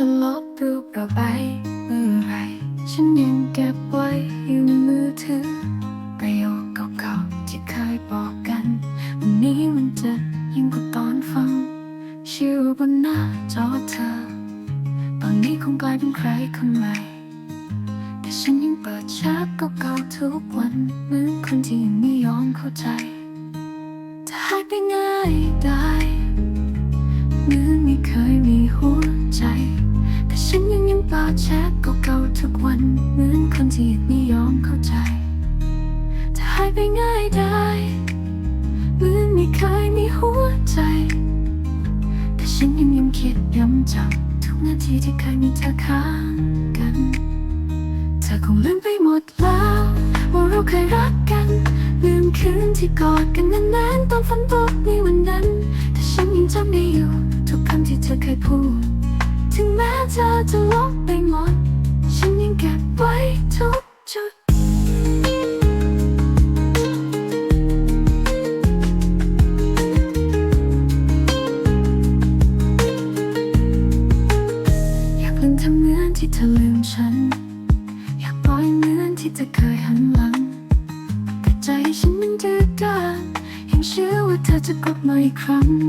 ธอลบรูปเราไปเมื่อไรฉันยังเก็บไว้อยู่ในมือถือประโยคเก่าๆที่เคยบอกกัน วันนี้มันจะยิ่งกว่าตอนฟัง ชื่อบนหน้าจอเธอ ตอนนี้คงกลายเป็นใครคนใหม่ แต่ฉันยังเปิดแชทเก่าๆทุก เราเคยรักกัน ลืมคืนที่กอดกันนานๆตอนฝนตกในวันนั้น แต่ฉันยังจำได้อยู่ ทุกคำที่เธอเคยพูด ถึงแม้เธอจะลบไปหมด ฉันยังเก็บไว้ทุกจุดอยากลืมทำเหมือนที่เธอลืมฉัน อยากปล่อยเหมือนที่เธอเคยหัน อยครั้ง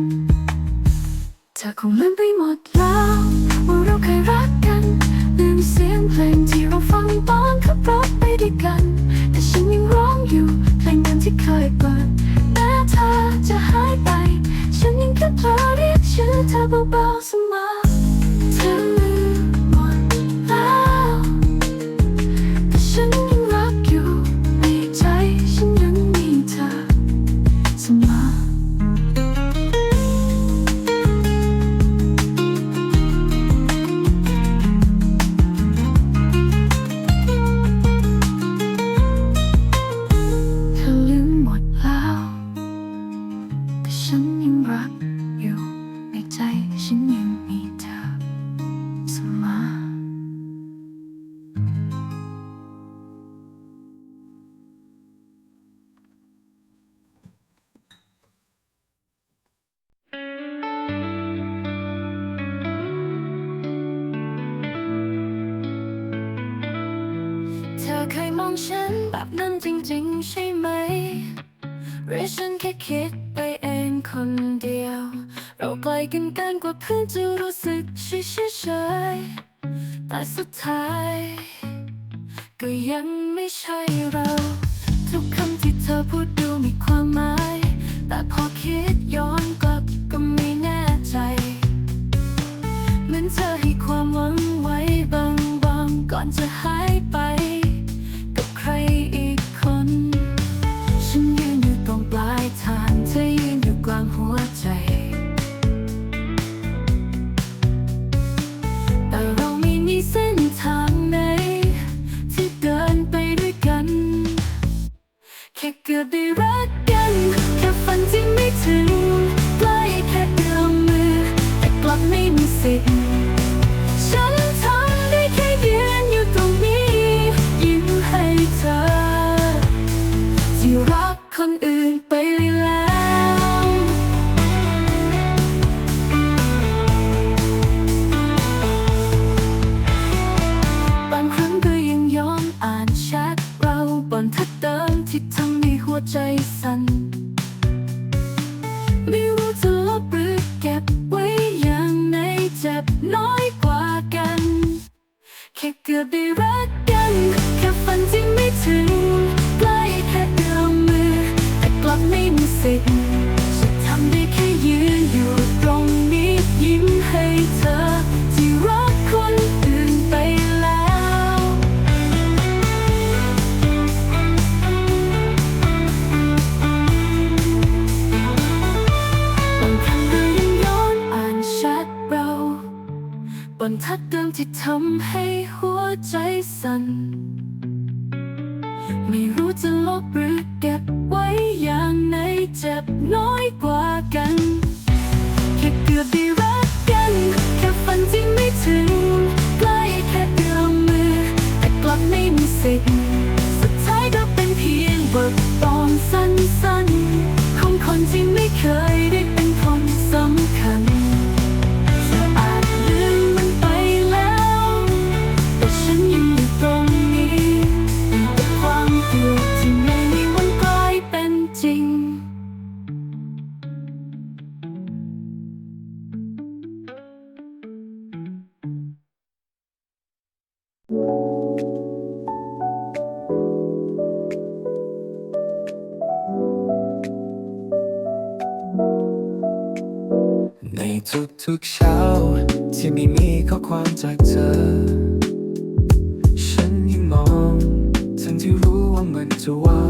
นแค่คิดไปเองคนเดียว เราไกลกันเกินกว่าเพื่อนจะรู้สึกเฉยๆแต่สุดท้าย ก็ยังไม่ใช่เรา ทุกคำที่เธอพูดดูมีความหมาย แต่พอคิดย้อนกลับก็ไม่แน่ใจเหมือนเธอให้ความหวังไว้บางๆก่อนจะหายไป นทัดเดิมที่ทำให้หัวใจสั่น ไม่รู้จะลบหรือเก็บไว้อย่างไหนเจ็บน้อยกว่ากันแค่เกือบได้รักกันแค่ฝันที่ไม่ถึงใกล้แค่เอื้อมมือ แต่กลับไม่มีสิทธิ์สุดท้ายก็เป็นเพียงบทตอนสั้นๆของคนที่ไม่เคย ทุกๆเช้า ที่ไม่มีข้อความจากเธอ ฉันยังมอง ทั้งที่รู้ว่ามันจะว่า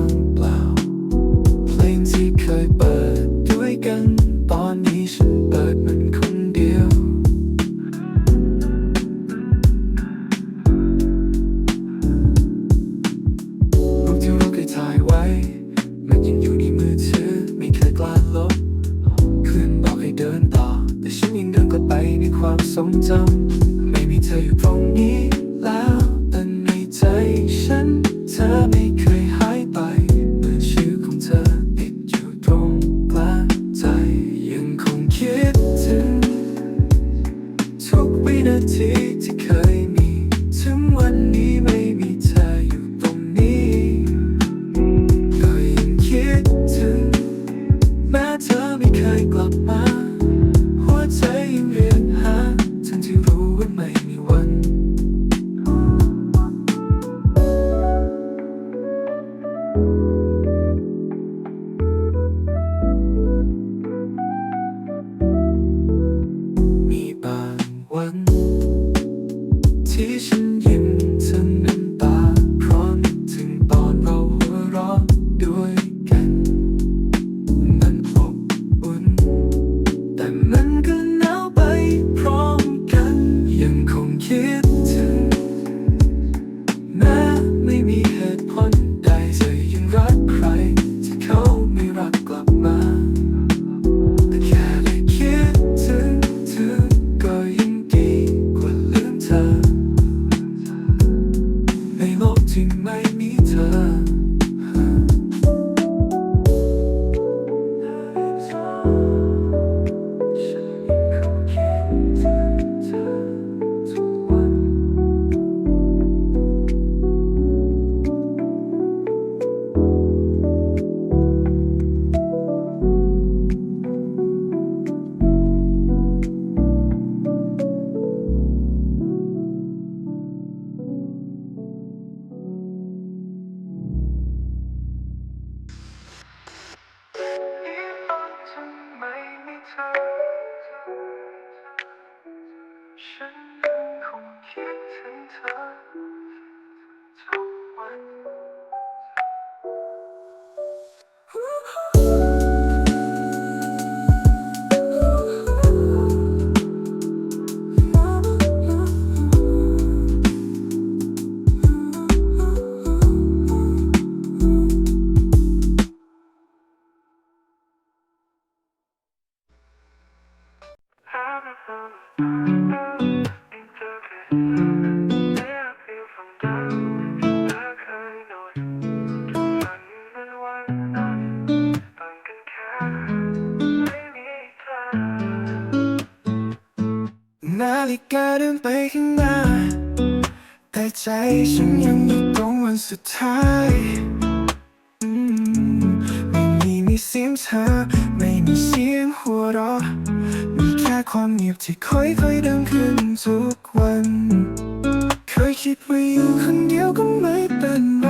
เคยคิดว่าอยู่คนเดียวก็ไม่เป็นไร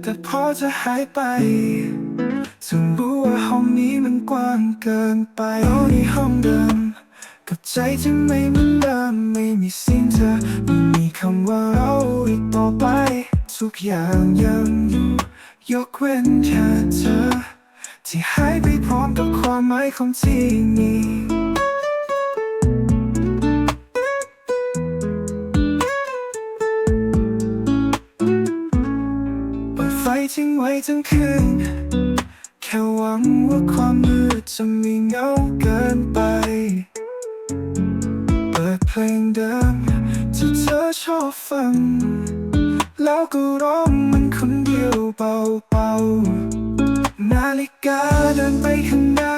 แต่พอจะหายไปฉังรู้ว่าห้องนี้มันกว้างเกินไปโอ้ในห้องเดิม กับใจที่ไม่เหมือนเดิมไม่มีสิ่งเธอไม่มีคำว่าเราอีกต่อไปทุกอย่างยังอยู่ยกเว้นแค่เธอ ที่หายไปพร้อมกับความหมายของที่นี้ ทิ้งไว้ทั้งคืน แค่หวังว่าความมืดจะมีเงาเกินไป เปิดเพลงเดิมที่เธอชอบฟัง แล้วก็ร้องมันคนเดียวเบาๆนาฬิกาเดินไปข้างหน้า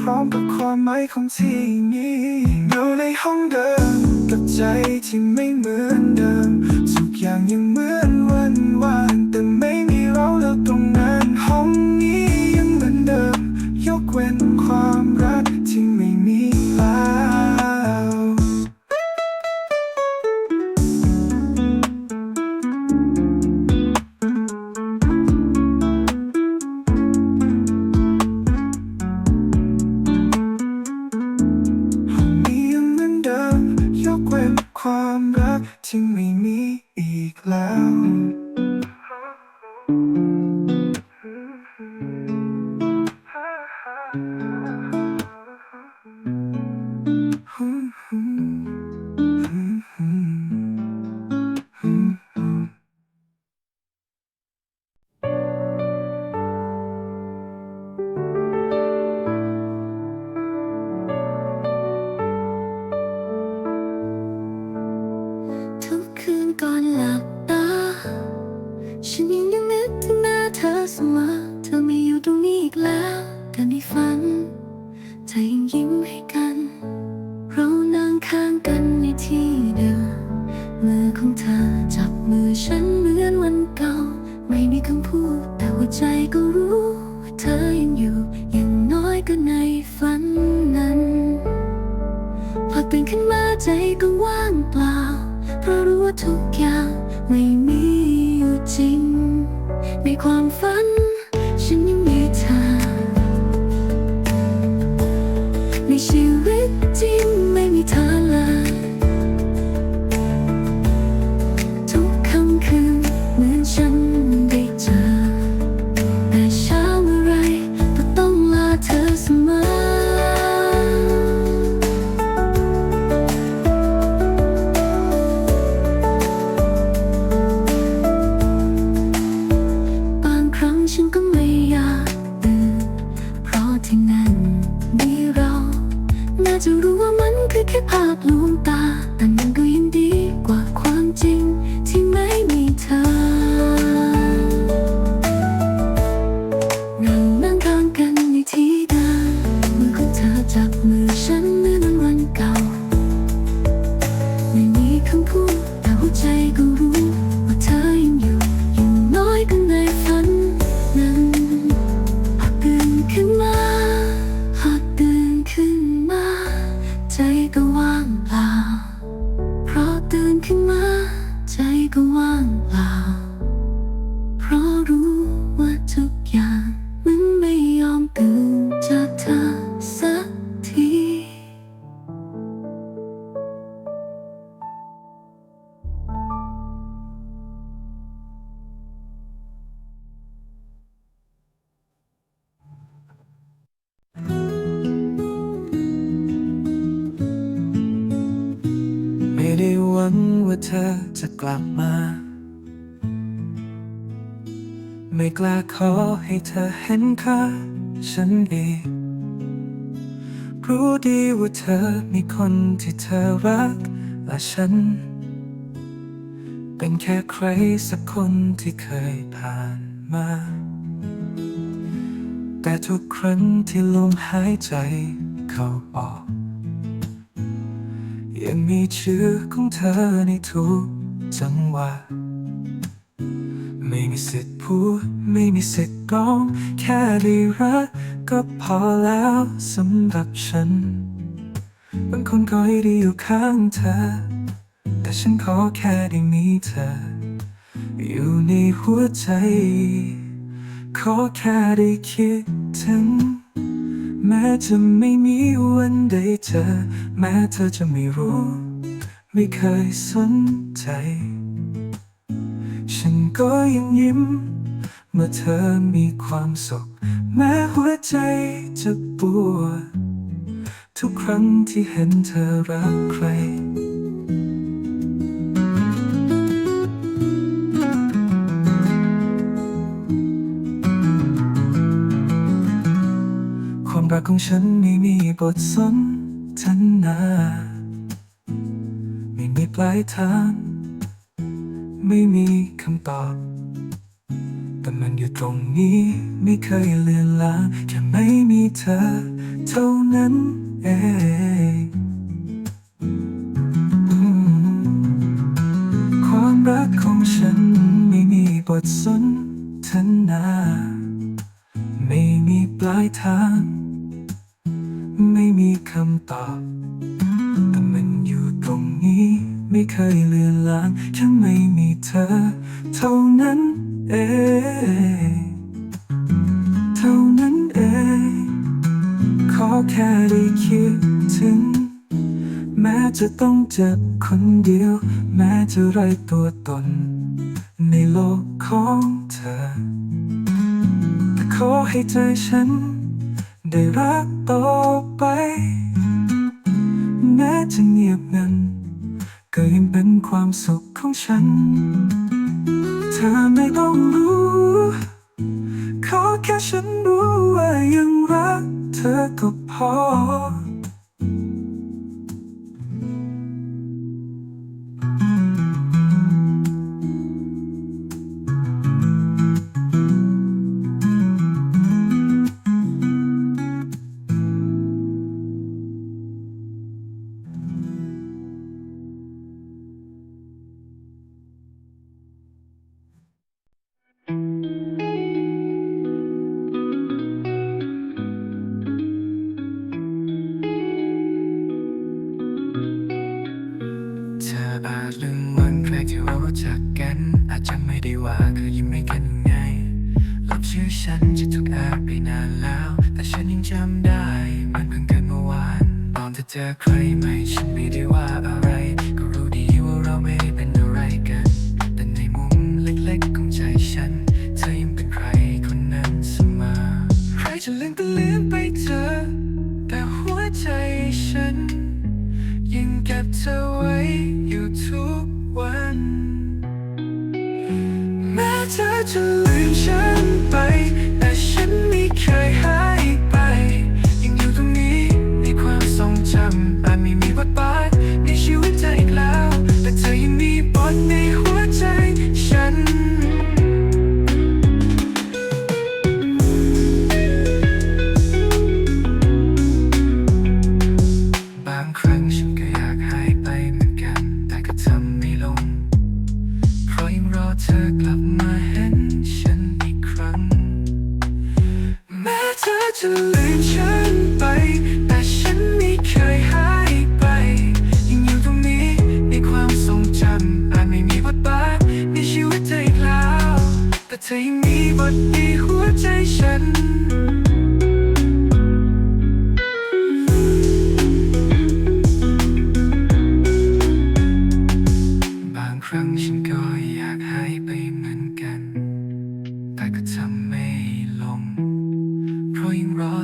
พร้อมกับความหมายของที่นี้อยู่ในห้องเดิมกับใจที่ไม่เหมือนเดิมทุกอย่างยังเหมือนวันวานแต่ไม่มีเราแล้วตรงนั้นห้องนี้ยัง ให้เธอเห็นค่าฉันอีก รู้ดีว่าเธอมีคนที่เธอรักและฉัน เป็นแค่ใครสักคนที่เคยผ่านมา แต่ทุกครั้งที่ลมหายใจเข้าออก ยังมีชื่อของเธอในทุกจังหวะ ไม่มีสิทธิ์พูดไม่มีสิทธิ์ร้อง แค่ได้รักก็พอแล้วสำหรับฉัน บางคนก็ให้ด้อยู่ข้างเธอ แต่ฉันขอแค่ได้มีเธอ อยู่ในหัวใจ ขอแค่ได้คิดถึง แม้จะไม่มีวันได้เจอ แม้เธอจะไม่รู้ ไม่เคยสนใจ ฉันก็ยังยิ้ม เมื่อเธอมีความสุข แม้หัวใจจะปวด ทุกครั้งที่เห็นเธอรักใครความรักของฉันไม่มีบทสนทนาไม่มีปลายทาง ไม่มีคำตอบ แต่มันอยู่ตรงนี้ไม่เคยเลือนลางจะไม่มีเธอ เท่านั้นเองความรักของฉันไม่มีบทสนทนา ไม่มีปลายทาง ไม่มีคำตอบ แต่มันอยู่ตรงนี้ไม่เคยเลือนลาง แค่ได้คิดถึง แม้จะต้องเจอคนเดียว แม้จะไร้ตัวตน ในโลกของเธอ แต่ขอให้ใจฉัน ได้รักต่อไป แม้จะเงียบงันก็ยังเป็นความสุขของฉัน เธอไม่ต้องรู้ ขอแค่ฉันรู้ว่ายังรัก เธอก็พอ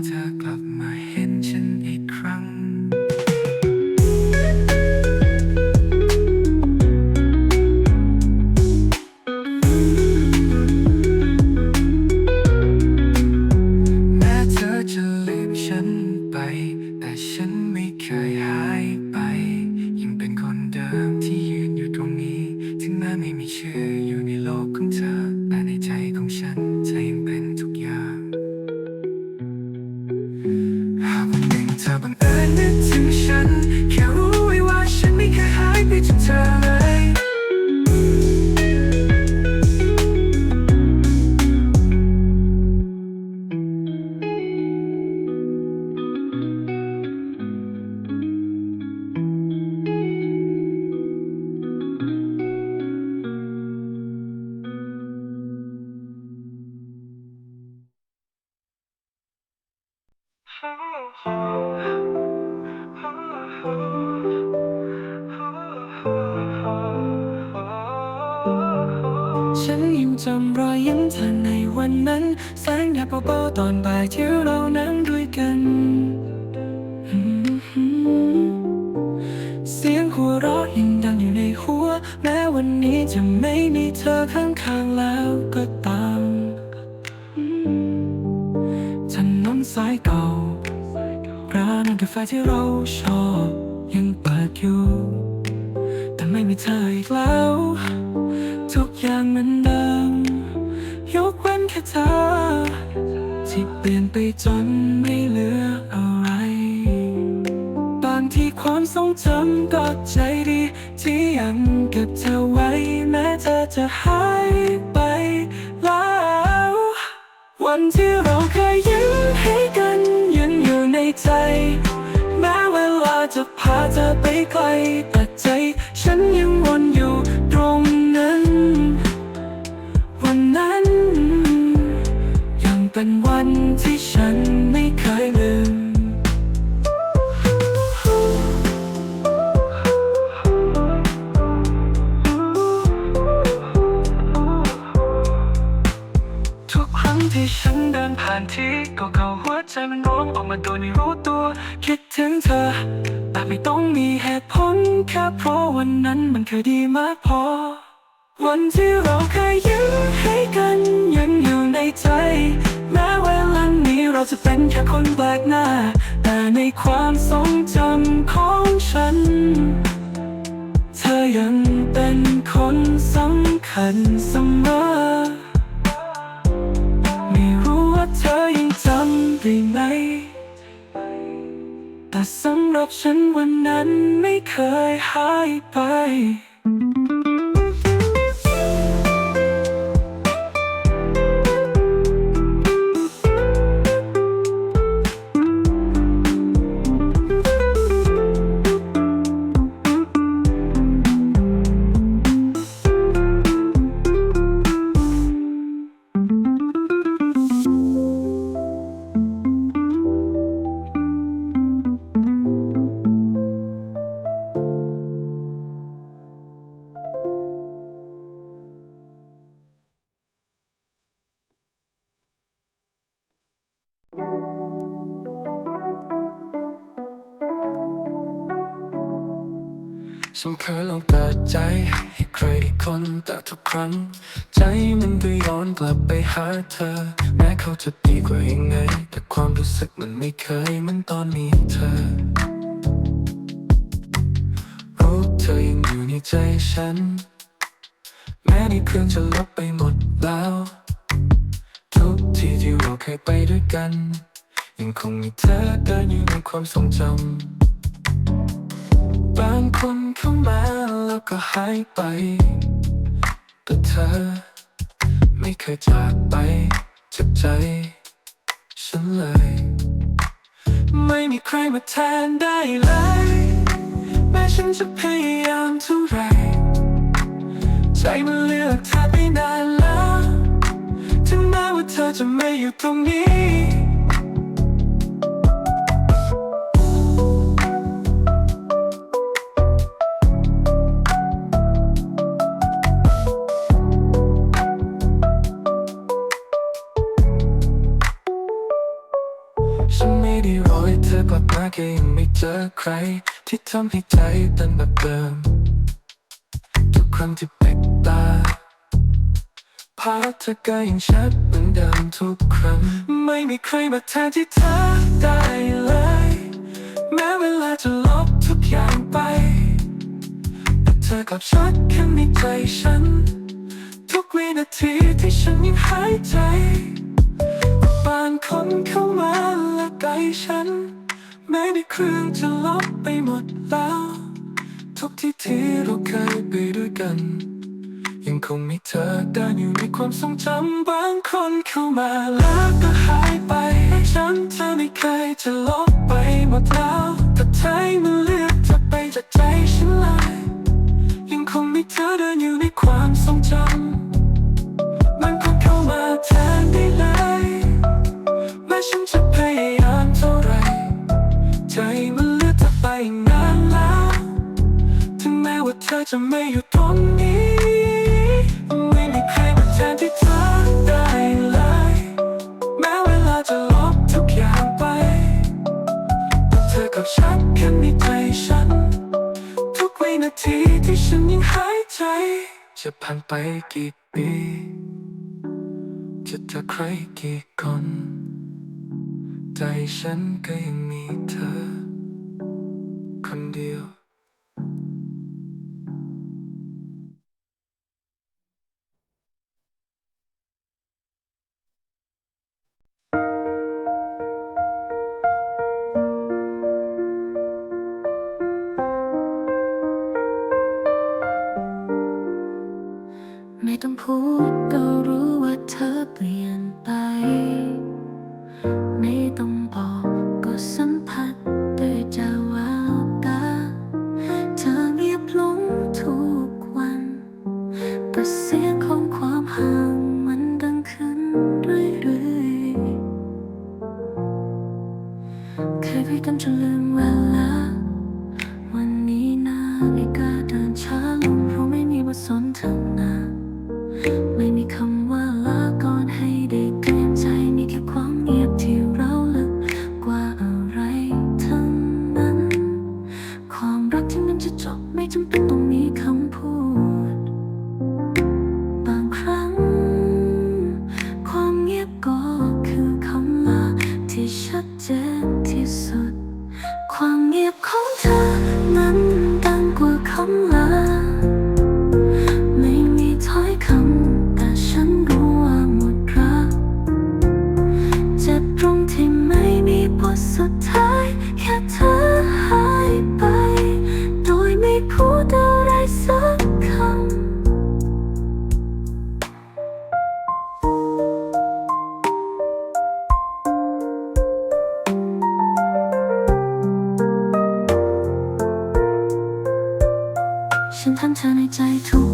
contact. about on the ความทรงจำก็ใจดี ที่ยังเก็บเธอไว้ แม้เธอจะหายไปแล้ว วันที่เราเคยยิ้มให้กันยังอยู่ในใจ แม้เวลาจะพาเธอไปไกลแต่ใจ ฉันยังวนอยู่ตรงนั้น วันนั้น ยังเป็นวันที่ ใจมันร้องออกมาโดยไม่รู้ตัว คิดถึงเธอ แต่ไม่ต้องมีเหตุผล แค่เพราะวันนั้นมันเคยดีมากพอ วันที่เราเคยยิ้มให้กันยังอยู่ในใจ แม้เวลานี้เราจะเป็นแค่คนแปลกหน้า แต่ในความทรงจำของฉัน เธอยังเป็นคนสำคัญเสมอ สำหรับฉันวันนั้นไม่เคยหายไป ฉันเคยลองเปิดใจให้ใครอีคนแต่ทุกครั้ง ใจมันก็ย้อนกลับไปหาเธอ แม้เขาจะดีกว่ายังไง แต่ความรู้สึกมันไม่เคยเหมันตอนมีเธอรู้เธอยังอยู่ในใจฉัน แม้ในเครื่องจะลบไปหมดแล้ว ทุกที่ที่เราเคยไปด้วยกัน ยังคงมีเธอเดินอยู่ในความทรงจำบางคน เข้ามาแล้วก็หายไป แต่เธอ ไม่เคยจากไปจากใจ ฉันเลย ไม่มีใครมาแทนได้เลย แม้ฉันจะพยายามเท่าไรใจมันเลือกเธอไปนานแล้ว ถึงแม้ว่าเธอจะไม่อยู่ตรงนี้ เจอใคร ที่ทำให้ใจเต้นแบบเดิม ทุกครั้งที่เปกตาภาพเธอก็ยังชัดเหมือนเดิมทุกครั้ง ไม่มีใครมาแทนที่เธอได้เลย แม้เวลาจะลบทุกอย่างไป แต่เธอกลับชัดขึ้นในใจฉัน ทุกวินาทีที่ฉันยังหายใจบางคนเข้ามาและใกล้ฉัน แม้ในเครื่องจะลบไปหมดแล้ว ทุกที่ที่เราเคยไปด้วยกัน ยังคงมีเธอเดินอยู่ในความทรงจำบางคนเข้ามาแล้วก็หายไป ฉันเธอไม่เคยจะลบไปหมดแล้วแต่ใจมันเลือกจะไปจากใจฉันเลยยังคงมีเธอเดินอยู่ในความทรงจำมันก็เข้ามาแทน ธอจะไม่อยู่ตรงนี้ ไม่มีใครมาแทนที่เธอได้เลย แม้เวลาจะลบทุกอย่างไป เธอกับฉันแค่ในใจฉัน ทุกวินาทีที่ฉันยังหายใจ จะผ่านไปกี่ปีจะเจอใครกี่คน ใจฉันก็ยังมีเธอ คนเดียว every time to learn well. ธอในใจทุก